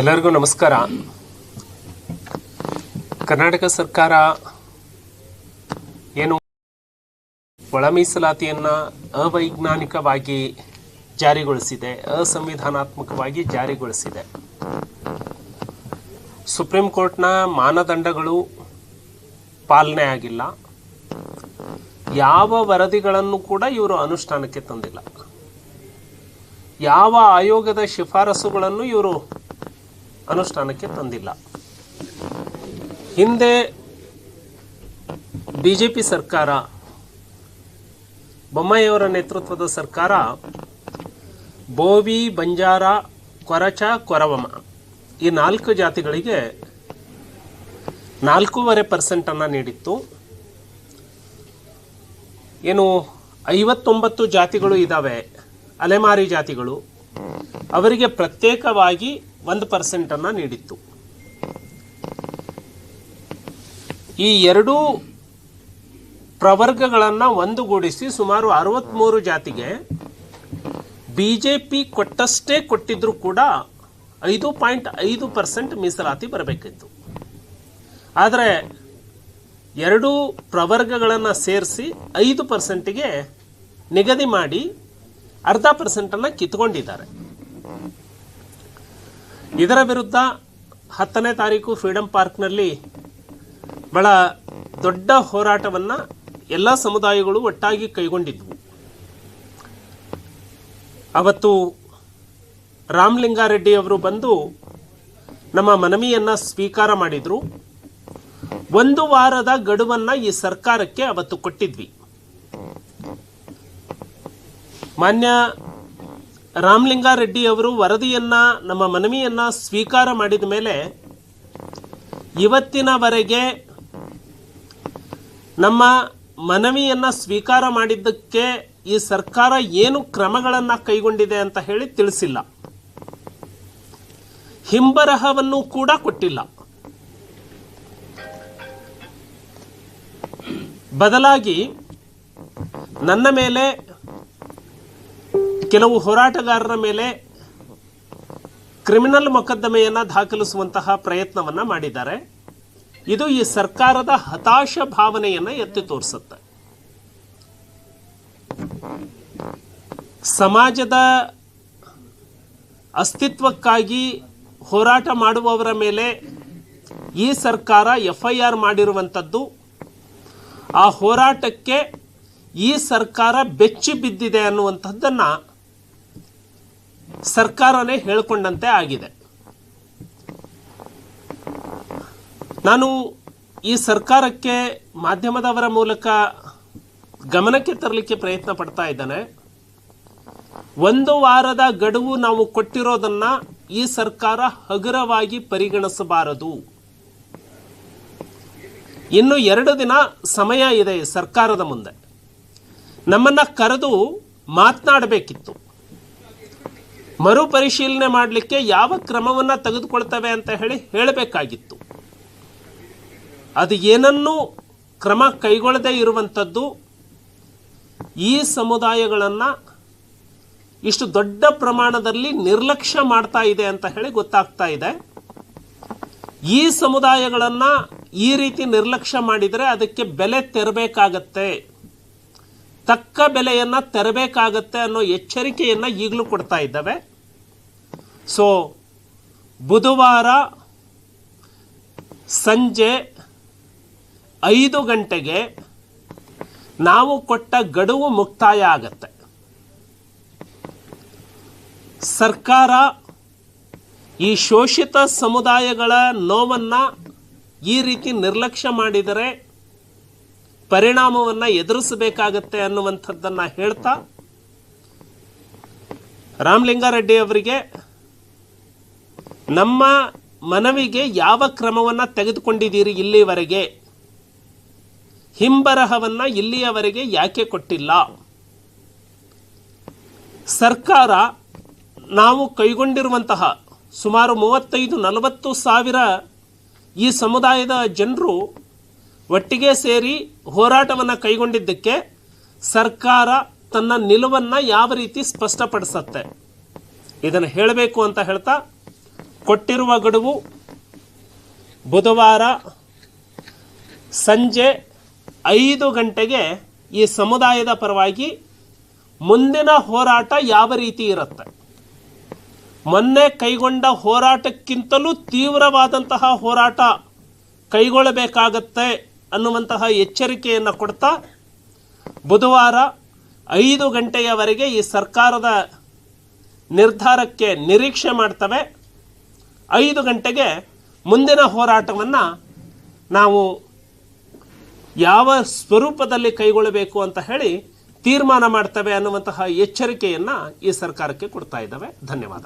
ಎಲ್ಲರಿಗೂ ನಮಸ್ಕಾರ. ಕರ್ನಾಟಕ ಸರ್ಕಾರ ಏನು ಒಳ ಮೀಸಲಾತಿಯನ್ನು ಅವೈಜ್ಞಾನಿಕವಾಗಿ ಜಾರಿಗೊಳಿಸಿದೆ, ಅಸಂವಿಧಾನಾತ್ಮಕವಾಗಿ ಜಾರಿಗೊಳಿಸಿದೆ. ಸುಪ್ರೀಂ ಕೋರ್ಟ್ನ ಮಾನದಂಡಗಳು ಪಾಲನೆ ಆಗಿಲ್ಲ. ಯಾವ ವರದಿಗಳನ್ನು ಕೂಡ ಇವರು ಅನುಷ್ಠಾನಕ್ಕೆ ತಂದಿಲ್ಲ. ಯಾವ ಆಯೋಗದ ಶಿಫಾರಸುಗಳನ್ನು ಇವರು ಅನುಷ್ಠಾನಕ್ಕೆ ತಂದಿಲ್ಲ. ಹಿಂದೆ ಬಿ ಜೆ ಪಿ ಸರ್ಕಾರ, ಬೊಮ್ಮಾಯಿಯವರ ನೇತೃತ್ವದ ಸರ್ಕಾರ, ಬೋವಿ, ಬಂಜಾರ, ಕೊರಚ, ಕೊರವಮ ಈ ನಾಲ್ಕು ಜಾತಿಗಳಿಗೆ ನಾಲ್ಕೂವರೆ ಪರ್ಸೆಂಟನ್ನು ನೀಡಿತ್ತು. ಏನು, ಐವತ್ತೊಂಬತ್ತು ಜಾತಿಗಳು ಇದ್ದಾವೆ ಅಲೆಮಾರಿ ಜಾತಿಗಳು. ಅವರಿಗೆ ಪ್ರತ್ಯೇಕವಾಗಿ ಒಂದು ಪರ್ಸೆಂಟನ್ನು ನೀಡಿತ್ತು. ಈ ಎರಡೂ ಪ್ರವರ್ಗಗಳನ್ನು ಒಂದುಗೂಡಿಸಿ ಸುಮಾರು ಅರವತ್ತ್ಮೂರು ಜಾತಿಗೆ ಬಿ ಜೆ ಪಿ ಕೊಟ್ಟಷ್ಟೇ ಕೊಟ್ಟಿದ್ರೂ ಕೂಡ ಐದು ಪಾಯಿಂಟ್ ಐದು ಪರ್ಸೆಂಟ್ ಮೀಸಲಾತಿ ಬರಬೇಕಿತ್ತು. ಆದರೆ ಎರಡೂ ಪ್ರವರ್ಗಗಳನ್ನು ಸೇರಿಸಿ ಐದು ಪರ್ಸೆಂಟಿಗೆ ನಿಗದಿ ಮಾಡಿ ಅರ್ಧ ಪರ್ಸೆಂಟನ್ನು ಕಿತ್ಕೊಂಡಿದ್ದಾರೆ. ಇದರ ವಿರುದ್ಧ ಹತ್ತನೇ ತಾರೀಕು ಫ್ರೀಡಂ ಪಾರ್ಕ್ನಲ್ಲಿ ಬಹಳ ದೊಡ್ಡ ಹೋರಾಟವನ್ನು ಎಲ್ಲ ಸಮುದಾಯಗಳು ಒಟ್ಟಾಗಿ ಕೈಗೊಂಡಿದ್ವು. ಅವತ್ತು ರಾಮಲಿಂಗಾರೆಡ್ಡಿ ಅವರು ಬಂದು ನಮ್ಮ ಮನವಿಯನ್ನು ಸ್ವೀಕಾರ ಮಾಡಿದರು. ಒಂದು ವಾರದ ಗಡುವನ್ನು ಈ ಸರ್ಕಾರಕ್ಕೆ ಅವತ್ತು ಕೊಟ್ಟಿದ್ವಿ. ಮಾನ್ಯ ರಾಮಲಿಂಗಾರೆಡ್ಡಿ ಅವರು ವರದಿಯನ್ನ, ನಮ್ಮ ಮನವಿಯನ್ನ ಸ್ವೀಕಾರ ಮಾಡಿದ ಮೇಲೆ ಇವತ್ತಿನವರೆಗೆ ನಮ್ಮ ಮನವಿಯನ್ನ ಸ್ವೀಕಾರ ಮಾಡಿದ್ದಕ್ಕೆ ಈ ಸರ್ಕಾರ ಏನು ಕ್ರಮಗಳನ್ನು ಕೈಗೊಂಡಿದೆ ಅಂತ ಹೇಳಿ ತಿಳಿಸಿಲ್ಲ. ಹಿಂಬರಹವನ್ನು ಕೂಡ ಕೊಟ್ಟಿಲ್ಲ. ಬದಲಾಗಿ ನನ್ನ ಮೇಲೆ ಕೆಲವು ಹೋರಾಟಗಾರರ ಮೇಲೆ ಕ್ರಿಮಿನಲ್ ಮೊಕದ್ದಮೆಯನ್ನು ದಾಖಲಿಸುವಂತಹ ಪ್ರಯತ್ನವನ್ನು ಮಾಡಿದ್ದಾರೆ. ಇದು ಈ ಸರ್ಕಾರದ ಹತಾಶ ಭಾವನೆಯನ್ನು ಎತ್ತಿ ತೋರಿಸುತ್ತೆ. ಸಮಾಜದ ಅಸ್ತಿತ್ವಕ್ಕಾಗಿ ಹೋರಾಟ ಮಾಡುವವರ ಮೇಲೆ ಈ ಸರ್ಕಾರ ಎಫ್ ಐ ಆರ್ ಮಾಡಿರುವಂಥದ್ದು ಆ ಹೋರಾಟಕ್ಕೆ ಈ ಸರ್ಕಾರ ಬೆಚ್ಚಿ ಬಿದ್ದಿದೆ ಅನ್ನುವಂಥದ್ದನ್ನು ಸರ್ಕಾರನೇ ಹೇಳಿಕೊಂಡಂತೆ ಆಗಿದೆ. ನಾನು ಈ ಸರ್ಕಾರಕ್ಕೆ ಮಾಧ್ಯಮದವರ ಮೂಲಕ ಗಮನಕ್ಕೆ ತರಲಿಕ್ಕೆ ಪ್ರಯತ್ನ ಪಡ್ತಾ ಇದ್ದೇನೆ. ಒಂದು ವಾರದ ಗಡುವು ನಾವು ಕೊಟ್ಟಿರೋದನ್ನ ಈ ಸರ್ಕಾರ ಹಗುರವಾಗಿ ಪರಿಗಣಿಸಬಾರದು. ಇನ್ನು ಎರಡು ದಿನ ಸಮಯ ಇದೆ ಸರ್ಕಾರದ ಮುಂದೆ. ನಮ್ಮನ್ನ ಕರೆದು ಮಾತನಾಡಬೇಕಿತ್ತು. ಮರುಪರಿಶೀಲನೆ ಮಾಡಲಿಕ್ಕೆ ಯಾವ ಕ್ರಮವನ್ನು ತೆಗೆದುಕೊಳ್ತವೆ ಅಂತ ಹೇಳಿ ಹೇಳಬೇಕಾಗಿತ್ತು. ಅದು ಏನನ್ನೂ ಕ್ರಮ ಕೈಗೊಳ್ಳದೇ ಇರುವಂಥದ್ದು ಈ ಸಮುದಾಯಗಳನ್ನು ಇಷ್ಟು ದೊಡ್ಡ ಪ್ರಮಾಣದಲ್ಲಿ ನಿರ್ಲಕ್ಷ್ಯ ಮಾಡ್ತಾ ಇದೆ ಅಂತ ಹೇಳಿ ಗೊತ್ತಾಗ್ತಾ ಇದೆ. ಈ ಸಮುದಾಯಗಳನ್ನು ಈ ರೀತಿ ನಿರ್ಲಕ್ಷ್ಯ ಮಾಡಿದರೆ ಅದಕ್ಕೆ ಬೆಲೆ ತೆರಬೇಕಾಗತ್ತೆ. ತಕ್ಕ ಬೆಲೆಯನ್ನು ತೆರಬೇಕಾಗತ್ತೆ ಅನ್ನೋ ಎಚ್ಚರಿಕೆಯನ್ನು ಈಗಲೂ ಕೊಡ್ತಾ ಇದ್ದಾವೆ. ಸೊ ಬುಧವಾರ ಸಂಜೆ ಐದು ಗಂಟೆಗೆ ನಾವು ಕೊಟ್ಟ ಗಡುವು ಮುಕ್ತಾಯ ಆಗತ್ತೆ. ಸರ್ಕಾರ ಈ ಶೋಷಿತ ಸಮುದಾಯಗಳ ನೋವನ್ನು ಈ ರೀತಿ ನಿರ್ಲಕ್ಷ್ಯ ಮಾಡಿದರೆ ಪರಿಣಾಮವನ್ನು ಎದುರಿಸಬೇಕಾಗತ್ತೆ ಅನ್ನುವಂಥದ್ದನ್ನು ಹೇಳ್ತಾ ರಾಮಲಿಂಗಾರೆಡ್ಡಿ ಅವರಿಗೆ ನಮ್ಮ ಮನವಿಗೆ ಯಾವ ಕ್ರಮವನ್ನು ತೆಗೆದುಕೊಂಡಿದ್ದೀರಿ ಇಲ್ಲಿವರೆಗೆ? ಹಿಂಬರಹವನ್ನು ಇಲ್ಲಿಯವರೆಗೆ ಯಾಕೆ ಕೊಟ್ಟಿಲ್ಲ? ಸರ್ಕಾರ ನಾವು ಕೈಗೊಂಡಿರುವಂತಹ ಸುಮಾರು ಮೂವತ್ತೈದು ನಲವತ್ತು ಸಾವಿರ ಈ ಸಮುದಾಯದ ಜನರು ಒಟ್ಟಿಗೆ ಸೇರಿ ಹೋರಾಟವನ್ನು ಕೈಗೊಂಡಿದ್ದಕ್ಕೆ ಸರ್ಕಾರ ತನ್ನ ನಿಲುವನ್ನು ಯಾವ ರೀತಿ ಸ್ಪಷ್ಟಪಡಿಸತ್ತೆ? ಇದನ್ನು ಹೇಳಬೇಕು ಅಂತ ಹೇಳ್ತಾ, ಕೊಟ್ಟಿರುವ ಗಡುವು ಬುಧವಾರ ಸಂಜೆ ಐದು ಗಂಟೆಗೆ ಈ ಸಮುದಾಯದ ಪರವಾಗಿ ಮುಂದಿನ ಹೋರಾಟ ಯಾವ ರೀತಿ ಇರುತ್ತೆ? ಮೊನ್ನೆ ಕೈಗೊಂಡ ಹೋರಾಟಕ್ಕಿಂತಲೂ ತೀವ್ರವಾದಂತಹ ಹೋರಾಟ ಕೈಗೊಳ್ಳಬೇಕಾಗತ್ತೆ ಅನ್ನುವಂತಹ ಎಚ್ಚರಿಕೆಯನ್ನು ಕೊಡ್ತಾ ಬುಧವಾರ ಐದು ಗಂಟೆಯವರೆಗೆ ಈ ಸರ್ಕಾರದ ನಿರ್ಧಾರಕ್ಕೆ ನಿರೀಕ್ಷೆ ಮಾಡ್ತವೆ. ಐದು ಗಂಟೆಗೆ ಮುಂದಿನ ಹೋರಾಟವನ್ನು ನಾವು ಯಾವ ಸ್ವರೂಪದಲ್ಲಿ ಕೈಗೊಳ್ಳಬೇಕು ಅಂತ ಹೇಳಿ ತೀರ್ಮಾನ ಮಾಡ್ತವೆ ಅನ್ನುವಂತಹ ಎಚ್ಚರಿಕೆಯನ್ನು ಈ ಸರ್ಕಾರಕ್ಕೆ ಕೊಡ್ತಾ ಇದ್ದಾವೆ. ಧನ್ಯವಾದ